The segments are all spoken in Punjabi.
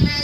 my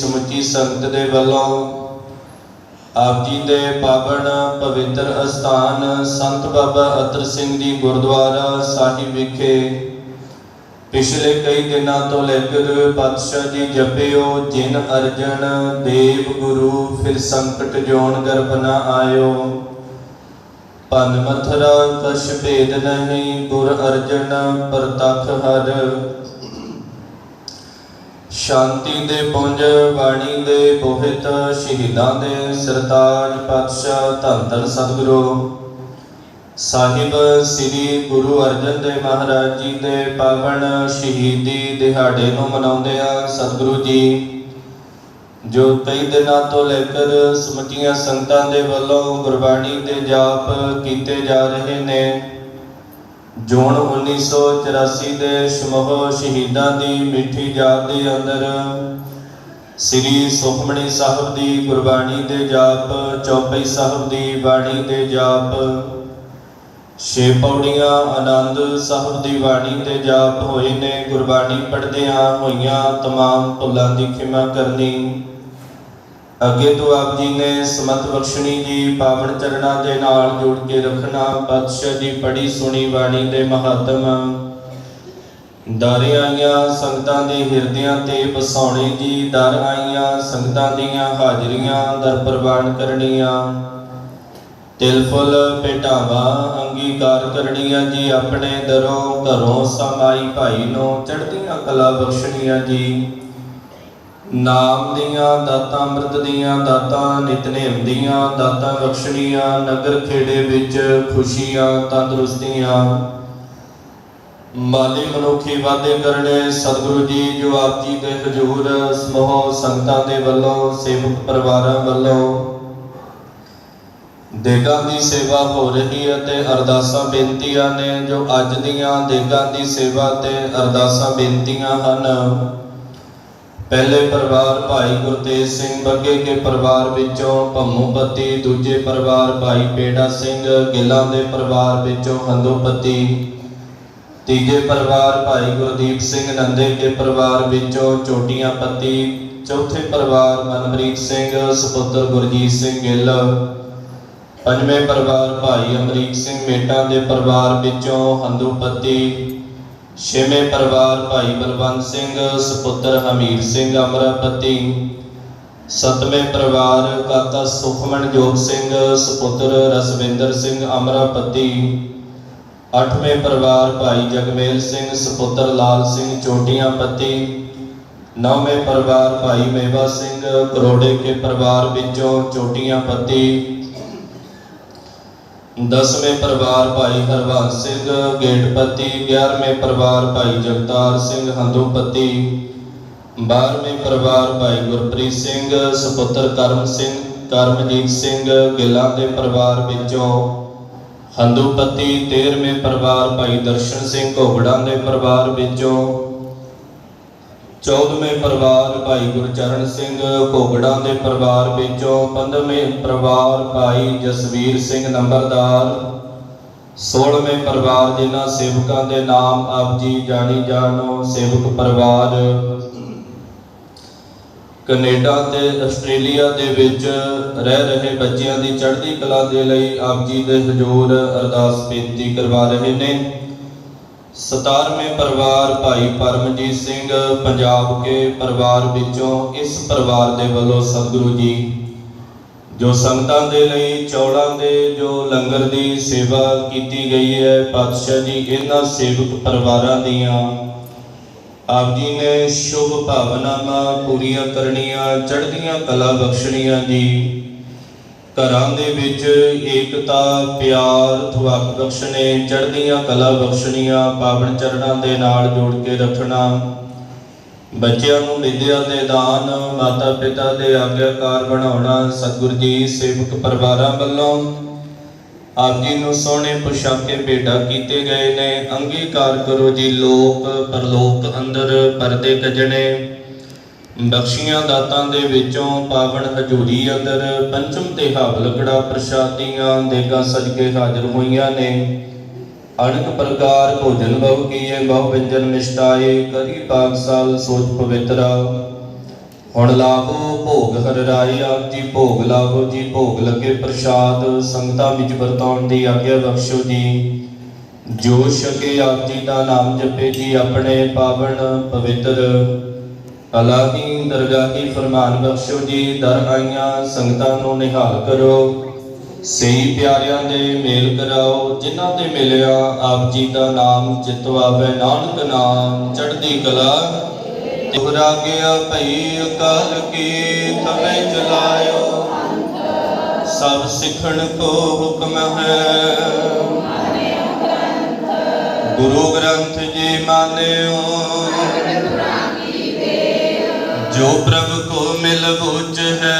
ਸਮੁੱਚੀ ਸੰਗਤ ਦੇ ਵੱਲੋਂ ਆਪ ਜੀ ਦੇ ਪਾਵਨ ਪਵਿੱਤਰ ਅਸਥਾਨ ਸੰਤ ਬਾਬਾ ਅਤਰ ਸਿੰਘ ਜੀ ਗੁਰਦੁਆਰਾ ਸਾਹਿਬ ਵਿਖੇ ਪਿਛਲੇ ਕਈ ਦਿਨਾਂ ਤੋਂ ਲੈ ਕੇ ਪਾਤਸ਼ਾਹ ਜੀ ਜਪਿਓ, ਜਿਨ ਅਰਜਨ ਦੇਵ ਗੁਰੂ, ਫਿਰ ਸੰਕਟ ਜੋਨ ਗਰਭ ਨਾ ਆਇਓ। ਪਨ ਮਥਰਾ, ਕਛ ਭੇਦ ਨਹੀਂ, ਗੁਰ ਅਰਜਨ ਪ੍ਰਤਖ ਹਰ। ਸ਼ਾਂਤੀ ਦੇ ਪੁੰਜ, ਬਾਣੀ ਦੇ ਬੋਹਿਤ ਸ਼ਹੀਦਾਂ ਦੇ ਸਰਤਾਜ ਪਾਤਸ਼ਾਹ ਧੰਨ ਧੰਨ ਸਤਿਗੁਰੂ। ਸਾਹਿਬ ਸ੍ਰੀ ਗੁਰੂ ਅਰਜਨ ਦੇਵ ਮਹਾਰਾਜ ਜੀ ਦੇ ਪਾਵਨ ਸ਼ਹੀਦੀ ਦਿਹਾੜੇ ਨੂੰ ਮਨਾਉਂਦੇ ਆ ਸਤਿਗੁਰੂ ਜੀ, ਜੋ ਕਈ ਦਿਨਾਂ ਤੋਂ ਲੈ ਕੇ ਸਮੁੱਚੀਆਂ ਸੰਗਤਾਂ ਦੇ ਵੱਲੋਂ ਗੁਰਬਾਣੀ ਦੇ ਜਾਪ ਕੀਤੇ ਜਾ ਰਹੇ ਨੇ ਜੂਨ 1984 ਦੇ ਸਮੂਹ ਸ਼ਹੀਦਾਂ ਦੀ ਮਿੱਠੀ ਯਾਦ ਦੇ ਅੰਦਰ ਸ੍ਰੀ ਸੁਖਮਣੀ ਸਾਹਿਬ ਦੀ ਗੁਰਬਾਣੀ ਦੇ ਜਾਪ ਚੌਪਈ ਸਾਹਿਬ ਦੀ ਬਾਣੀ ਦੇ ਜਾਪ ਛੇ ਪੌੜੀਆਂ ਆਨੰਦ ਸਾਹਿਬ ਦੀ ਬਾਣੀ ਦੇ ਜਾਪ ਹੋਏ ਨੇ ਗੁਰਬਾਣੀ ਪੜ੍ਹਦਿਆਂ ਹੋਈਆਂ तमाम ਭੁੱਲਾਂ ਦੀ ਖਿਮਾ ਕਰਨੀ ਅੱਗੇ ਤੋਂ ਆਪ ਜੀ ਨੇ ਸਮਤ ਬਖਸ਼ਣੀ ਜੀ, ਪਾਵਨ ਚਰਨਾਂ ਦੇ ਨਾਲ ਜੋੜ ਕੇ ਰੱਖਣਾ, ਪਾਤਸ਼ਾਹ ਦੀ ਪੜੀ ਸੁਣੀ ਬਾਣੀ ਦੇ ਮਹਾਤਮ। ਦਰ ਆਈਆਂ ਸੰਗਤਾਂ ਦੇ ਹਿਰਦਿਆਂ ਤੇ ਬਸਾਉਣੇ ਜੀ, ਦਰ ਆਈਆਂ ਸੰਗਤਾਂ ਦੀਆਂ ਹਾਜ਼ਰੀਆਂ ਦਰ ਪ੍ਰਵਾਨ ਕਰਨੀਆਂ। ਤਿਲ ਫੁੱਲ ਭੇਟਾਵਾ ਅੰਗੀਕਾਰ ਕਰਨੀਆਂ ਜੀ, ਆਪਣੇ ਦਰੋਂ ਘਰੋਂ ਸਮਾਈ ਭਾਈ ਨੂੰ ਚੜ੍ਹਦੀਆਂ ਕਲਾ ਬਖਸ਼ਣੀਆਂ ਜੀ। ਨਾਮ ਦੀਆਂ ਦਾਤਾਂ ਅੰਮ੍ਰਿਤ ਦੀਆਂ ਦਾਤਾਂ ਨਿਤਨੇਮ ਦੀਆਂ ਦਾਤਾਂ ਬਖਸ਼ਣੀਆਂ ਨਗਰ ਖੇੜੇ ਵਿੱਚ ਖੁਸ਼ੀਆਂ, ਤੰਦਰੁਸਤੀਆਂ। ਮਾਲੀ ਮਨੁੱਖੀ ਵਾਅਦੇ ਕਰਨੇ, ਸਤਿਗੁਰੂ ਜੀ ਜੋ ਆਪ ਜੀ ਦੇ ਹਜ਼ੂਰ ਸਮੂਹ ਸੰਗਤਾਂ ਦੇ ਵੱਲੋਂ, ਸੇਵਕ ਪਰਿਵਾਰਾਂ ਵੱਲੋਂ। ਦੇਗਾਂ ਦੀ ਸੇਵਾ ਹੋ ਰਹੀ ਹੈ ਤੇ ਅਰਦਾਸਾਂ ਬੇਨਤੀਆਂ ਨੇ, ਜੋ ਅੱਜ ਦੀਆਂ ਦੇਗਾਂ ਦੀ ਸੇਵਾ ਤੇ ਅਰਦਾਸਾਂ ਬੇਨਤੀਆਂ ਹਨ। ਪਹਿਲੇ ਪਰਿਵਾਰ ਭਾਈ ਗੁਰਤੇਜ ਸਿੰਘ ਬੱਗੇ ਕੇ ਪਰਿਵਾਰ ਵਿੱਚੋਂ ਭੰਮੂਪਤੀ ਦੂਜੇ ਪਰਿਵਾਰ ਭਾਈ ਪੇੜਾ ਸਿੰਘ ਗਿੱਲਾਂ ਦੇ ਪਰਿਵਾਰ ਵਿੱਚੋਂ ਹੰਦੂਪਤੀ ਤੀਜੇ ਪਰਿਵਾਰ ਭਾਈ ਗੁਰਦੀਪ ਸਿੰਘ ਨੰਦੇ ਕੇ ਪਰਿਵਾਰ ਵਿੱਚੋਂ ਚੋਟੀਆਂ ਪੱਤੀ ਚੌਥੇ ਪਰਿਵਾਰ ਮਨਪ੍ਰੀਤ ਸਿੰਘ, ਸੁਪੁੱਤਰ ਗੁਰਜੀਤ ਸਿੰਘ ਗਿੱਲ, ਪੰਜਵੇਂ ਪਰਿਵਾਰ ਭਾਈ ਅਮਰੀਕ ਸਿੰਘ ਮੇਟਾ ਦੇ ਪਰਿਵਾਰ ਵਿੱਚੋਂ ਹੰਦੂਪਤੀ ਛੇਵੇਂ ਪਰਿਵਾਰ ਭਾਈ ਬਲਵੰਤ ਸਿੰਘ, ਸੁਪੁੱਤਰ ਹਮੀਰ ਸਿੰਘ ਅਮਰਾਪਤੀ, ਸਤਵੇਂ ਪਰਿਵਾਰ ਕਾਕਾ ਸੁਖਮਨਜੋਤ ਸਿੰਘ, ਸੁਪੁੱਤਰ ਰਸਵਿੰਦਰ ਸਿੰਘ ਅਮਰਾਪਤੀ, ਅੱਠਵੇਂ ਪਰਿਵਾਰ ਭਾਈ ਜਗਮੇਲ ਸਿੰਘ, ਸੁਪੁੱਤਰ ਲਾਲ ਸਿੰਘ ਚੋਟੀਆਂ ਪੱਤੀ ਨੌਵੇਂ ਪਰਿਵਾਰ ਭਾਈ ਮੇਵਾ ਸਿੰਘ ਕਰੋੜੇ ਕੇ ਪਰਿਵਾਰ ਵਿੱਚੋਂ ਚੋਟੀਆਂ ਪੱਤੀ ਦਸਵੇਂ ਪਰਿਵਾਰ ਭਾਈ ਹਰਵੰਸ ਸਿੰਘ, ਗੇਟਪਤੀ 11ਵੇਂ ਪਰਿਵਾਰ ਭਾਈ ਜਗਤਾਰ ਸਿੰਘ, ਹੰਦੂਪਤੀ 12ਵੇਂ ਪਰਿਵਾਰ ਭਾਈ ਗੁਰਪ੍ਰੀਤ ਸਿੰਘ, ਸੁਪੁੱਤਰ ਕਰਮ ਸਿੰਘ, ਕਰਮਜੀਤ ਸਿੰਘ, ਗਿੱਲਾਂ ਦੇ ਪਰਿਵਾਰ ਵਿੱਚੋਂ ਹੰਦੂਪਤੀ 13ਵੇਂ ਪਰਿਵਾਰ ਭਾਈ ਦਰਸ਼ਨ ਸਿੰਘ ਘੋਗੜਾਂ ਦੇ ਪਰਿਵਾਰ ਵਿੱਚੋਂ 14ਵੇਂ ਪਰਿਵਾਰ ਭਾਈ ਗੁਰਚਰਨ ਸਿੰਘ, ਘੋਗੜਾਂ ਦੇ ਪਰਿਵਾਰ ਵਿੱਚੋਂ 15ਵੇਂ ਪਰਿਵਾਰ ਭਾਈ ਜਸਵੀਰ ਸਿੰਘ ਨੰਬਰਦਾਰ 16ਵੇਂ ਪਰਿਵਾਰ ਜਿਨ੍ਹਾਂ ਸੇਵਕਾਂ ਦੇ ਨਾਮ ਆਪ ਜੀ ਜਾਣੀ ਜਾਣੋ, ਸੇਵਕ ਪਰਿਵਾਰ। ਕੈਨੇਡਾ ਤੇ ਆਸਟ੍ਰੇਲੀਆ ਦੇ ਵਿੱਚ ਰਹਿ ਰਹੇ ਬੱਚਿਆਂ ਦੀ ਚੜ੍ਹਦੀ ਕਲਾ ਦੇ ਲਈ ਆਪ ਜੀ ਦੇ ਹਜ਼ੂਰ ਅਰਦਾਸ ਬੇਨਤੀ ਕਰਵਾ ਰਹੇ ਨੇ। 17ਵੇਂ ਪਰਿਵਾਰ ਭਾਈ ਪਰਮਜੀਤ ਸਿੰਘ ਪੰਜਾਬ ਕੇ ਪਰਿਵਾਰ ਵਿੱਚੋਂ ਇਸ ਪਰਿਵਾਰ ਦੇ ਵੱਲੋਂ ਸਤਿਗੁਰੂ ਜੀ, ਜੋ ਸੰਗਤਾਂ ਦੇ ਲਈ, ਚੌਲਾਂ ਦੇ ਜੋ ਲੰਗਰ ਦੀ ਸੇਵਾ ਕੀਤੀ ਗਈ ਹੈ, ਪਾਤਸ਼ਾਹ ਜੀ, ਇਹਨਾਂ ਸੇਵਕ ਪਰਿਵਾਰਾਂ ਦੀਆਂ, ਆਪ ਜੀ ਨੇ ਸ਼ੁਭ ਭਾਵਨਾਵਾਂ ਪੂਰੀਆਂ ਕਰਨੀਆਂ, ਚੜ੍ਹਦੀਆਂ ਕਲਾ ਬਖਸ਼ਣੀਆਂ ਜੀ। ਘਰਾਂ ਦੇ ਵਿੱਚ ਏਕਤਾ, ਪਿਆਰ ਥਵਾਕ ਬਖਸ਼ਣੇ ਚੜ੍ਹਦੀਆਂ ਕਲਾ ਬਖਸ਼ਣੀਆਂ, ਪਾਵਨ ਚਰਨਾਂ ਦੇ ਨਾਲ ਜੋੜ ਕੇ ਰੱਖਣਾ। ਬੱਚਿਆਂ ਨੂੰ ਵਿਦਿਆ ਦੇ ਦਾਨ ਮਾਤਾ ਪਿਤਾ ਦੇ ਆਗਿਆਕਾਰ ਬਣਾਉਣਾ, ਸਤਿਗੁਰ ਜੀ, ਸੇਵਕ ਪਰਿਵਾਰਾਂ ਵੱਲੋਂ ਆਪ ਜੀ ਨੂੰ ਸੋਹਣੇ ਪੁਸ਼ਾਕੇ ਭੇਟਾ ਕੀਤੇ ਗਏ ਨੇ। ਅੰਗੀਕਾਰ ਕਰੋ ਜੀ ਲੋਕ, ਪਰਲੋਕ ਅੰਦਰ, ਪਰਦੇ ਕੱਜਣੇ। ਬਖਸ਼ੀਆਂ ਦਾਤਾਂ ਦੇ ਵਿੱਚੋਂ ਪਾਵਨ ਹਜੂਰੀ ਅੰਦਰ, ਪੰਚਮ ਤੇ ਹਵਲ ਕੜਾ ਪ੍ਰਸ਼ਾਦੀਆਂ ਦੇਗਾ ਸਜਕੇ ਹਾਜ਼ਰ ਹੋਈਆਂ ਨੇ। ਅਣਕ ਪ੍ਰਕਾਰ ਭੋਜਨ ਬਹੁ ਕੀਏ, ਬਹੁ ਵਿੰਜਨ ਮਿਸ਼ਟਾਏ ਕਰੀ ਪਾਕਸਾਲ ਸੋਚ ਪਵਿੱਤਰਾ। ਹੁਣ ਲਾਭੋ ਭੋਗ ਹਰ ਰਾਈ ਆਪ ਜੀ ਭੋਗ ਲਾਭੋ ਜੀ ਭੋਗ ਲੱਗੇ ਪ੍ਰਸ਼ਾਦ। ਸੰਗਤਾਂ ਵਿੱਚ ਵਰਤਾਉਣ ਦੀ ਆਗਿਆ ਬਖਸ਼ੋ ਜੀ। ਜੋ ਛਕੇ ਆਪ ਜੀ ਦਾ ਨਾਮ ਜਪੇ ਜੀ ਆਪਣੇ ਪਾਵਨ ਪਵਿੱਤਰ। ਅਲਾਹੀ ਦਰਗਾਹੀ ਫਰਮਾਨ ਬਖਸ਼ੋ ਜੀ, ਦਰ ਆਈਆਂ, ਸੰਗਤਾਂ ਨੂੰ ਨਿਹਾਲ ਕਰੋ। ਸਹੀ ਪਿਆਰਿਆਂ ਦੇ ਮੇਲ ਕਰਾਓ, ਜਿਨ੍ਹਾਂ ਦੇ ਮਿਲਿਆ ਆਪ ਜੀ ਦਾ ਨਾਮ ਚਿਤਵਾਵੇ ਨਾਨਕ ਨਾਮ ਚੜ੍ਹਦੀ ਕਲਾ। ਤੁਹਰਾ ਗਿਆ ਭਈ ਅਕਾਲ ਕੀ ਤਵੇ ਚਲਾਇਓ। ਸਭ ਸਿੱਖਣ ਕੋ ਹੁਕਮ ਹੈ। ਗੁਰੂ ਗ੍ਰੰਥ ਜੀ ਮਾਨਿਓ। ਜੋ ਪ੍ਰਭ ਕੋ ਮਿਲ ਬੁਝ ਹੈ।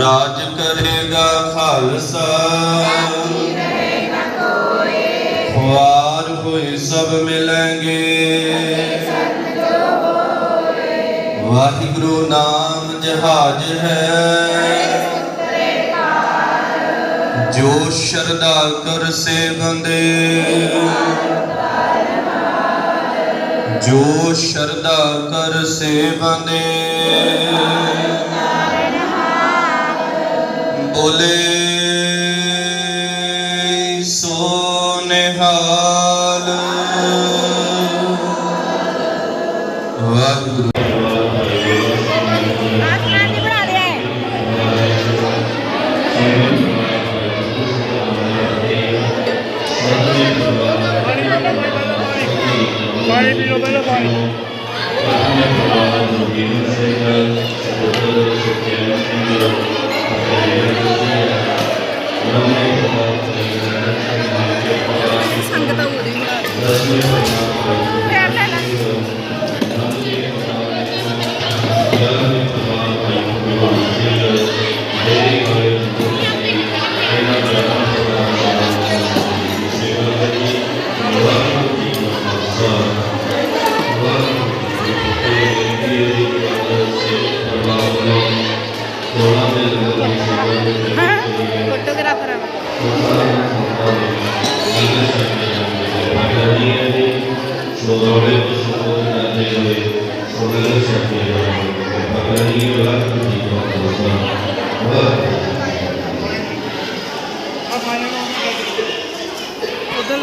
ਰਾਜ ਕਰੇਗਾ ਖਾਲਸਾ। ਖੁਆਰ ਹੋਏ ਸਭ ਮਿਲਾਂਗੇ। ਵਾਹਿਗੁਰੂ ਨਾਮ ਜਹਾਜ ਹੈ। ਜੋ ਸ਼ਰਧਾ ਕਰ ਸੇਵੰਦੇ। ਜੋ ਸ਼ਰਧਾ ਕਰ ਸੇਵੰਦੇ ਬੋਲੇ ਸੰਗਤ ਹੋ ਰਹੀ ਹੈ ਲੈ ਆ ਪਾਣੀ ਨੂੰ ਉਧਰ